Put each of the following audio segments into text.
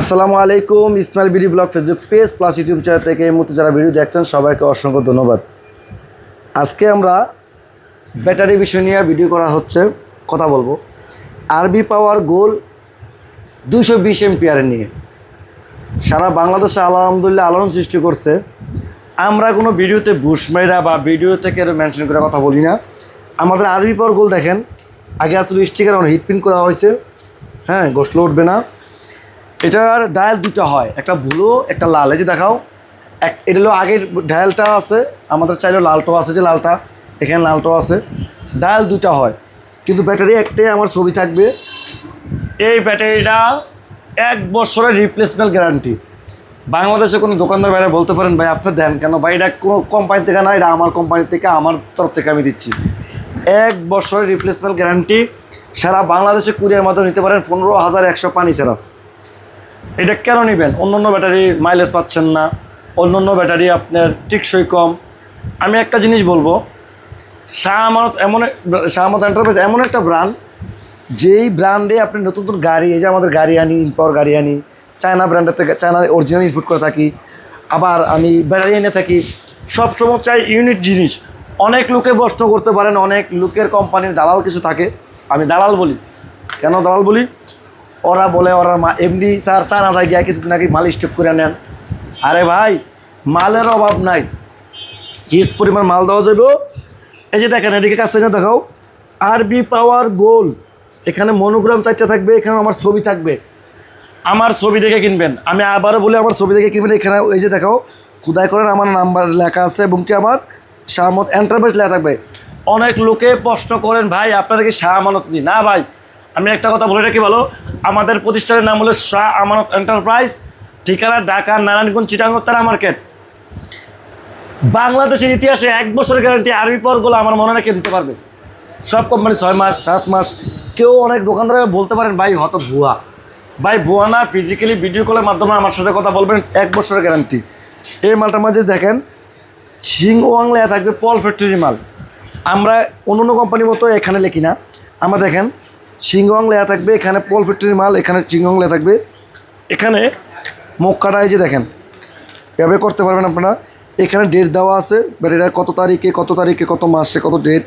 আসসালামু আলাইকুম, Ismail BD blog Facebook page plus YouTube channel থেকে এই মুহূর্তে যারা ভিডিও দেখছেন, সবাইকে অসংখ্য ধন্যবাদ। আজকে আমরা ব্যাটারি বিষয় নিয়ে ভিডিও করা হচ্ছে, কথা বলব। আরবি পাওয়ার গোল দুশো বিশ এমপিআর নিয়ে। সারা বাংলাদেশে আলহামদুলিল্লাহ আলোড়ন সৃষ্টি করছে। আমরা কোনো ভিডিওতে বুশমাইরা বা ভিডিও থেকে মেনশন করে কথা বলি না। আমাদের আরবি পাওয়ার গোল দেখেন, আগে আসলে স্টিকার অনেক প্রিন্ট করা হয়েছে। হ্যাঁ গোসলো উঠবে না। এটার ডায়াল দুটো হয়, একটা ব্লু একটা লাল। এই যে দেখাও, এক এটা হলো আগের ডায়ালটা আছে, আমাদের চাইলেও লালটাও আছে যে লালটা, এখানে লালটাও আছে। ডায়াল দুটো হয়, কিন্তু ব্যাটারি একটাই আমার ছবি থাকবে। এই ব্যাটারিটা এক বছরের রিপ্লেসমেন্ট গ্যারান্টি বাংলাদেশে কোনো দোকানদার বাইরে বলতে পারেন, ভাই, আপনি দেন কেন? ভাই, এটা কোনো কোম্পানি থেকে না, এটা আমার কোম্পানি থেকে, আমার তরফ থেকে আমি দিচ্ছি। এক বছরের রিপ্লেসমেন্ট গ্যারান্টি সারা বাংলাদেশে কুরিয়ার মাধ্যমে নিতে পারেন পনেরো হাজার একশো পানি ছাড়া এটা কেন নেবেন? অন্য অন্য ব্যাটারি মাইলেজ পাচ্ছেন না। অন্য অন্য ব্যাটারি আপনার টিকসই কম। আমি একটা জিনিস বলব শাহ আমানত এমন শাহ আমানত এন্টারপ্রাইজ এমন একটা ব্র্যান্ড যেই ব্র্যান্ডে আপনি নতুন নতুন গাড়ি, এই যে আমাদের গাড়ি আনি ইম্পাওয়ার গাড়ি আনি চায়না ব্র্যান্ডের থেকে চায়না অরিজিনাল ইনপুট করে থাকি, আবার আমি ব্যাটারি এনে থাকি সব সময় চাই ইউনিট জিনিস। অনেক লোকে প্রশ্ন করতে পারেন, অনেক লোকের কোম্পানির দালাল কিছু থাকে। আমি দালাল বলি। কেন দালাল বলি? ওরা বলে, ওরা মা, এমনি স্যার, চায়না গিয়া কিছুদিন আগে মাল স্টপ করে নেন। আরে ভাই, মালের অভাব নাই। হিস পরিমাণ মাল দেওয়া যাবে। এই যে দেখেন, এদিকে কাছে না দেখাও। আরবি পাওয়ার গোল এখানে মনোগ্রাম চারটা থাকবে এখানে আমার ছবি থাকবে। আমার ছবি দেখে কিনবেন। আমি আবারও বলি, আমার ছবি দেখে কিনবেন। এখানে এই যে দেখাও, খুদাই করেন, আমার নাম্বার লেখা আছে এবং কি আমার? শাহমত এন্টারপ্রাইজ লেখা থাকবে। অনেক লোকে প্রশ্ন করেন, ভাই, আপনারা কি শাহ আমানত নি না ভাই, আমি একটা কথা বলে রাখি ভালো আমাদের প্রতিষ্ঠানের নাম হলো শাহ আমানত এন্টারপ্রাইজ। ঠিকানা ঢাকা, নারায়ণগঞ্জ চিটাঙ্গ তারা মার্কেট। বাংলাদেশের ইতিহাসে এক বছরের গ্যারান্টি আরবি পরগুলো আমার মনে রেখে দিতে পারবে। সব কোম্পানি ছয় মাস, সাত মাস, কেউ অনেক দোকানদার বলতে পারেন, ভাই, হয়তো ভুয়া। ভাই, ভুয়া না ফিজিক্যালি ভিডিও কলের মাধ্যমে আমার সাথে কথা বলবেন, এক বছরের গ্যারান্টি এই মালটার মাঝে দেখেন সিংওয়াং লেয়া থাকবে পল ফ্যাক্টরি মাল। আমরা অন্য অন্য কোম্পানির মতো এখানে লেখি না। আমরা দেখেন সিংওয়াং লেয়া থাকবে এখানে পল ফ্যাক্টরি মাল এখানে সিংওয়াং লেয়া থাকবে। এখানে মুখ কাটা এই যে দেখেন এভাবে করতে পারবেন আপনারা। এখানে ডেট দেওয়া আছে ব্যাটারিটা কত তারিখে কত তারিখে কত মাসে কত ডেট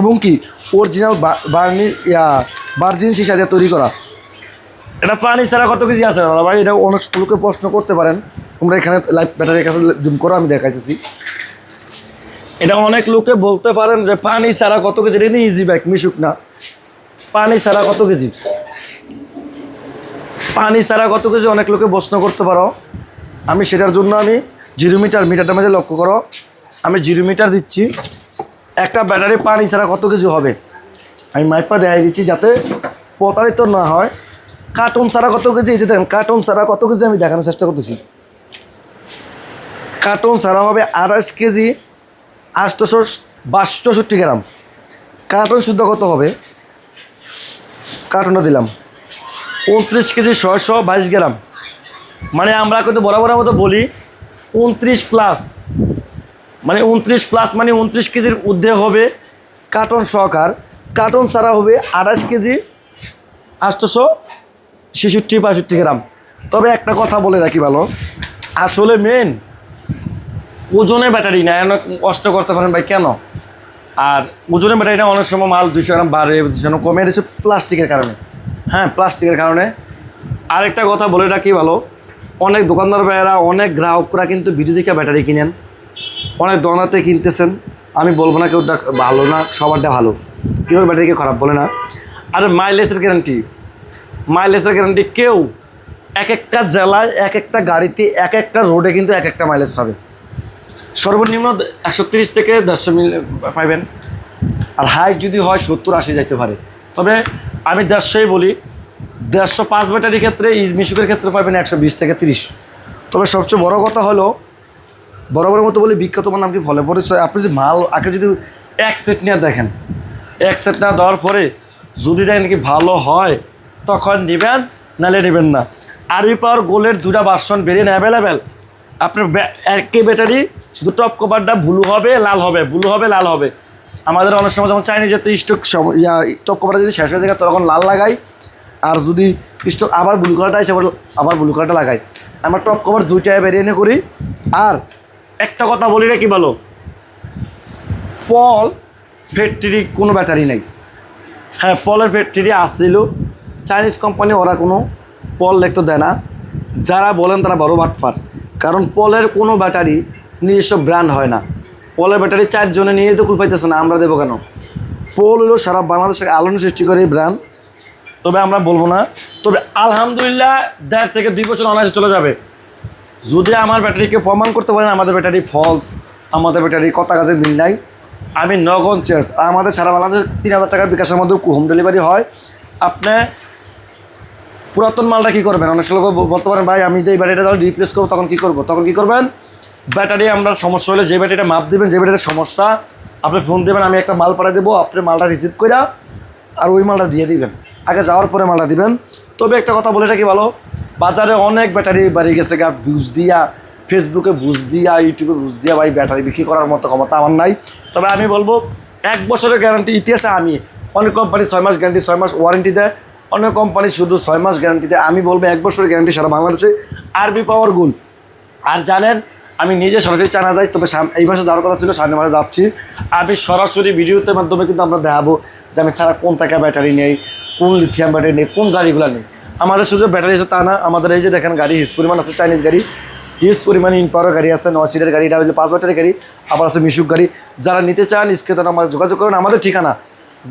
এবং কি অরিজিনাল বার্নি ইয়া ভার্জিন সিসা দিয়ে তৈরি করা। এটা পানি ছাড়া কত কেজি আছে? দাদা ভাই এটা অনেক লোকে প্রশ্ন করতে পারেন। তোমরা এখানে লাইভ ব্যাটারির কাছে জুম করো আমি দেখাইতেছি। এটা অনেক লোকে বলতে পারেন যে পানি ছাড়া কত কেজি? এটা ইজি ব্যাগ মিশুক না। পানি ছাড়া কত কেজি? পানি ছাড়া কত কেজি? অনেক লোকে প্রশ্ন করতে পারো। আমি সেটার জন্য আমি জিরো মিটার, মিটারটার মাঝে লক্ষ্য করো। আমি জিরো মিটার দিচ্ছি। একটা ব্যাটারি পানি ছাড়া কত কেজি হবে? আমি মাইপা দেখাই দিচ্ছি যাতে প্রতারিত না হয়। কার্টুন ছাড়া কত কেজি? এই যে দেখেন কার্টুন ছাড়া কত কেজি আমি দেখানোর চেষ্টা করতেছি। কার্টুন ছাড়া হবে আড়াইশ কেজি। আটশোশো বাষট্টি গ্রাম। কার্টন শুদ্ধ কত হবে? কার্টুনটা দিলাম। উনত্রিশ কেজি ছয়শো বাইশ গ্রাম। মানে আমরা কিন্তু বরাবরের মতো বলি উনত্রিশ প্লাস। মানে উনত্রিশ প্লাস মানে উনত্রিশ কেজির ঊর্ধ্বে হবে কার্টন সহকার। কার্টন ছাড়া হবে আঠাশ কেজি আটশোশো ছেষট্টি বাষট্টি গ্রাম। তবে একটা কথা বলে রাখি ভালো। আসলে মেন ওজনে ব্যাটারি না অনেক কষ্ট করতে পারেন ভাই কেন? আর ওজনে ব্যাটারিটা অনেক সময় মাল দুশো গ্রাম বাড়ে দুশো গ্রাম কমে। এসেছে প্লাস্টিকের কারণে। হ্যাঁ প্লাস্টিকের কারণে। আরেকটা কথা বলে রাখি ভালো অনেক দোকানদার ভাইয়েরা অনেক গ্রাহকরা কিন্তু ভিডিও থেকে ব্যাটারি কিনেন। অনেক দোকানাতে কিনতেছেন। আমি বলব না কেউটা ভালো না সবারটা ভালো। কেউ ব্যাটারিকে খারাপ বলে না। আর মাইলেজের গ্যারান্টি মাইলেজের গ্যারান্টি কেউ এক একটা জেলায় এক একটা গাড়িতে এক একটা রোডে কিন্তু এক একটা মাইলেজ পাবে। সর্বনিম্ন একশো তিরিশ থেকে দেড়শো মিল পাইবেন। আর হাই যদি হয় সত্তর আশি যাইতে পারে। তবে আমি দেড়শোই বলি, দেড়শো পাঁচ ব্যাটারির ক্ষেত্রে, ইজ মিশুকের ক্ষেত্রে পাবেন একশো বিশ থেকে তিরিশ। তবে সবচেয়ে বড় কথা হলো, বরাবরের মতো বলি বিখ্যাত নাম কি ফলে পরিচয় আপনি যদি মাল আগে যদি এক সেট নিয়ে দেখেন, এক সেট না দেওয়ার পরে যদি দেখেন কি ভালো হয়, তখন নেবেন, নালে নেবেন না। আরবি পাওয়ার গোলের দুটা ভার্সন বেরিয়ে অ্যাভেলেবেল আপনার একই ব্যাটারি শুধু টপ কভারটা ব্লু হবে, লাল হবে ব্লু হবে, লাল হবে। আমাদের অনেক সময় যেমন চাইনিজ যেতে স্টক টপ কভারটা যদি শেষ হয়ে যায় তখন লাল লাগাই। আর যদি স্টক আবার ব্লু কালারটা এসে আবার ব্লু কালারটা লাগাই। আমরা টপ কভার দুইটায় বেরিয়ে এনে করি। আর একটা কথা বলি রে, কি বলো? পল ফ্যাক্টরি কোনো ব্যাটারি নেই। হ্যাঁ পলের ফ্যাক্টরি আসছিল চাইনিজ কোম্পানি ওরা কোনো পল লিখতে দেয় না। যারা বলেন তারা বড় বাটফার। কারণ পলের কোনো ব্যাটারি নিজস্ব ব্র্যান্ড হয় না। পলের ব্যাটারি চারজনে নিয়ে তো কুল পাইতেছে না, আমরা দেবো কেন? পোল হলো সারা বাংলাদেশে আলোড়ন সৃষ্টি করে এই ব্র্যান্ড তবে আমরা বলব না। তবে আলহামদুলিল্লাহ, দেড় থেকে দুই বছর অনায়াসে চলে যাবে। যদি আমার ব্যাটারিকে প্রমাণ করতে পারেন আমাদের ব্যাটারি ফলস আমাদের ব্যাটারি কত কাজে মিল নাই। আমি নগদ চেস, আমাদের সারা বাংলাদেশ তিন হাজার টাকার বিকাশের মধ্যে হোম ডেলিভারি হয়। আপনি পুরাতন মালটা কী করবেন? অনেক লোক বলতে পারেন, ভাই, আমি যে এই ব্যাটারিটা যখন রিপ্লেস করব, তখন কী করব তখন কী করবেন? ব্যাটারি আমরা সমস্যা হলে যে ব্যাটারিটা মাপ দিবেন, যে ব্যাটারির সমস্যা, আপনি ফোন দেবেন, আমি একটা মাল পাঠিয়ে দেবো, আপনি মালটা রিসিভ করে আর ওই মালটা দিয়ে দিবেন। আগে যাওয়ার পরে মালটা দিবেন। তবে একটা কথা বলে রাখি ভালো, বাজারে অনেক ব্যাটারি বাড়ি গেছে গা বুঝ দিয়া ফেসবুকে বুঝ দিয়া ইউটিউবে বুঝ দিয়া, ভাই, ব্যাটারি বিক্রি করার মতো ক্ষমতা আমার নাই। তবে আমি বলব, এক বছরের গ্যারান্টি ইতিহাসে আমি, অনেক কোম্পানি ছয় মাস গ্যারান্টি ছয় মাস ওয়ারেন্টি দেয়। অনেক কোম্পানি শুধু ছয় মাস গ্যারান্টি দেয়। আমি বলব, এক বছরের গ্যারান্টি সারা বাংলাদেশে আরবি পাওয়ার গুণ। আর জানেন আমি নিজে সরাসরি জানা যাই, তবে এই মাসে যাওয়ার কথা ছিল সামনে মাসে যাচ্ছি। আমি সরাসরি ভিডিওতে মাধ্যমে কিন্তু আমরা দেখাবো যে আমি ছাড়া কোন টাকা ব্যাটারি নেই, কোন লিথিয়াম ব্যাটারি নেই, কোন গাড়িগুলো নেই। আমাদের শুধু ব্যাটারি আছে তা না, আমাদের এই যে দেখেন গাড়ি হিউজ পরিমাণ আছে চাইনিজ গাড়ি। হিউজ পরিমাণ ইনপাওয়ার গাড়ি আছে নয় সিটের গাড়ি এটা পাঁচ ব্যাটারি গাড়ি, আবার আছে মিশুক গাড়ি। যারা নিতে চান ইসকে তারা আমাদের যোগাযোগ করেন, আমাদের ঠিকানা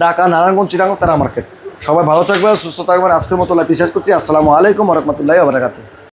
ঢাকা, নারায়ণগঞ্জ চিরাঙ্গ তারা মার্কেট সবাই ভালো থাকবেন, সুস্থ থাকবেন, আজকের মতো লাইফ শেষ করছি। আসসালামু আলাইকুম রহমতুল্লাহ আবরাকাতুহ